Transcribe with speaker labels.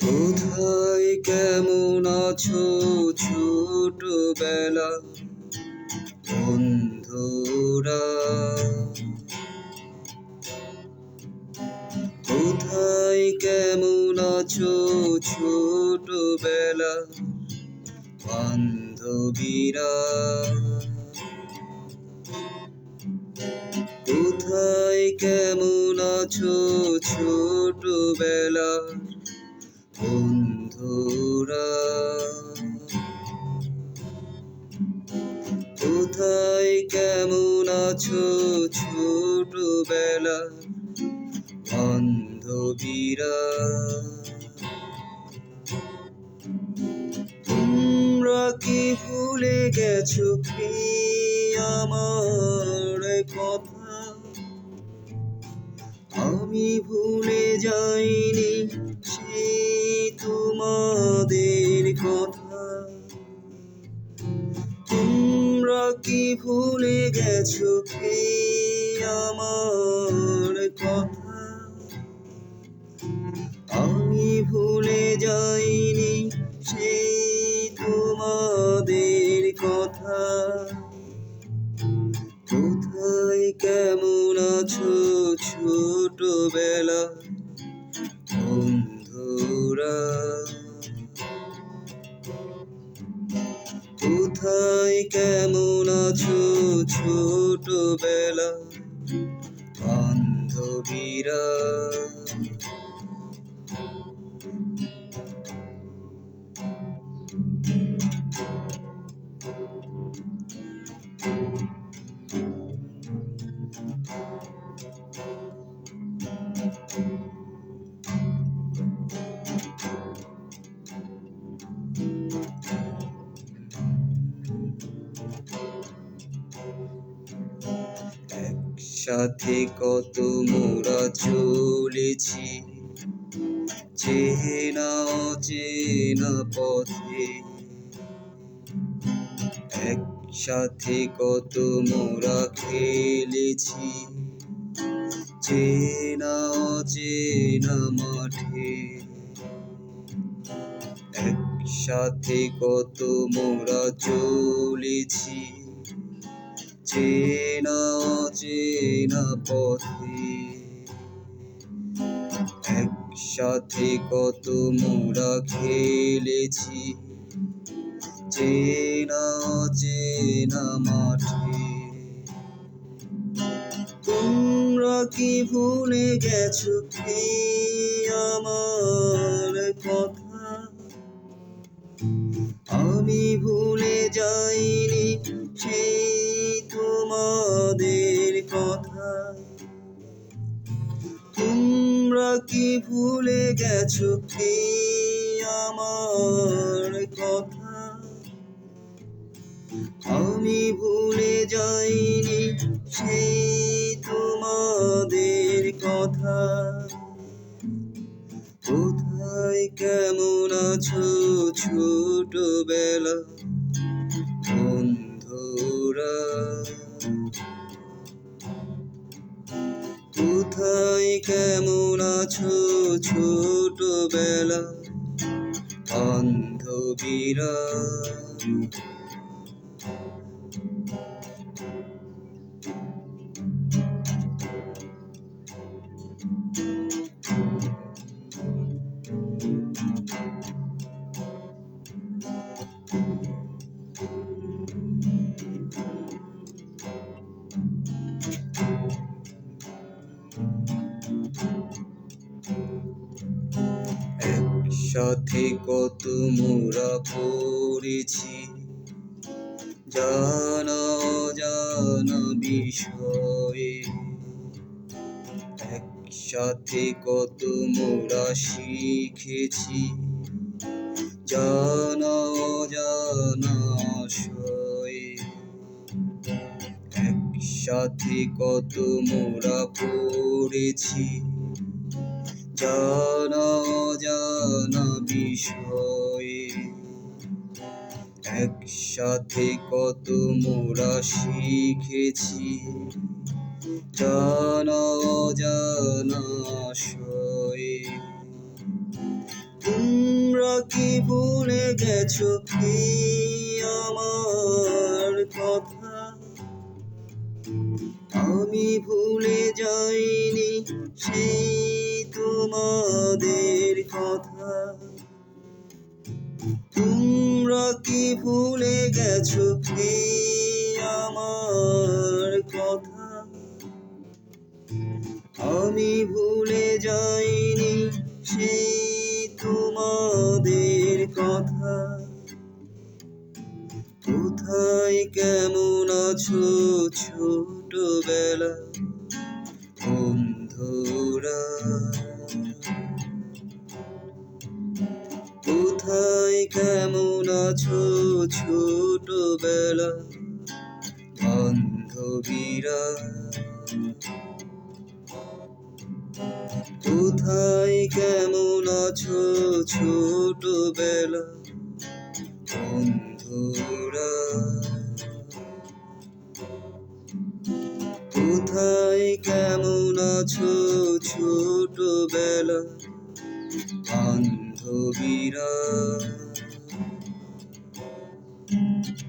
Speaker 1: কোথায় কেমন আছো ছোটবেলা? বন্ধুরা। কোথায় কেমন আছো ছোটবেলা? বান্ধবীরা। কোথায় কেমন আছো ছোটবেলা? কোথায় কেমন আছো ছোটবেলা বান্ধবীরা? তোমরা কি ভুলে গেছো কি আমার কথা? আমি ভুলে যাইনি তোমাদের কথা। তোমরা কি ভুলে গেছো কি আমার কথা? আমি ভুলে যাইনি সেই তোমাদের কথা। কোথায় কেমন আছো ছোটবেলা? বন্ধুরা কোথায় কেমন আছো ছোটবেলা? বান্ধবীরা একসাথে কত মোরা চলেছি। চেনা চেনা পথে। একসাথে কত মোরা খেলেছি। চেনা চেনা মাঠে। একসাথে কত মোরা চলেছি। চেনা চেনা পথে। একসাথে কত মোরা খেলেছি। চেনা চেনা মাঠে। তোমরা কি ভুলে গেছো কি তোমরা কি ভুলে গেছো কি আমার কথা? আমি ভুলে যাইনি সেই তোমাদের কথা। কোথায় কেমন আছো ছোটবেলা? ছোটবেলা বান্ধবীরা একসাথে কত মোরা পড়েছি। জানা জানা বিষয়ে। একসাথে কত মোরা শিখেছি। জানা জানা একসাথে কত মোরা পড়েছি। জানা জানা বিষয়ে। একসাথে কত মোরা শিখেছি। জানা জানা আশয়ে। তুমি কি ভুলে গেছো কি আমার কথা? আমি ভুলে যাইনি সেই তোমাদের কথা। তোমরা কি ভুলে গেছো কি আমার কথা? আমি ভুলে যাইনি সেই তোমাদের কথা। কোথায় কেমন আছো ছোটবেলা বন্ধুরা? কেমন আছো ছোটবেলা? বান্ধবীরা কোথায় কেমন আছো ছোটবেলা? বন্ধুরা কোথায় কেমন আছো ছোটবেলা? বান্ধবীরা Thank you.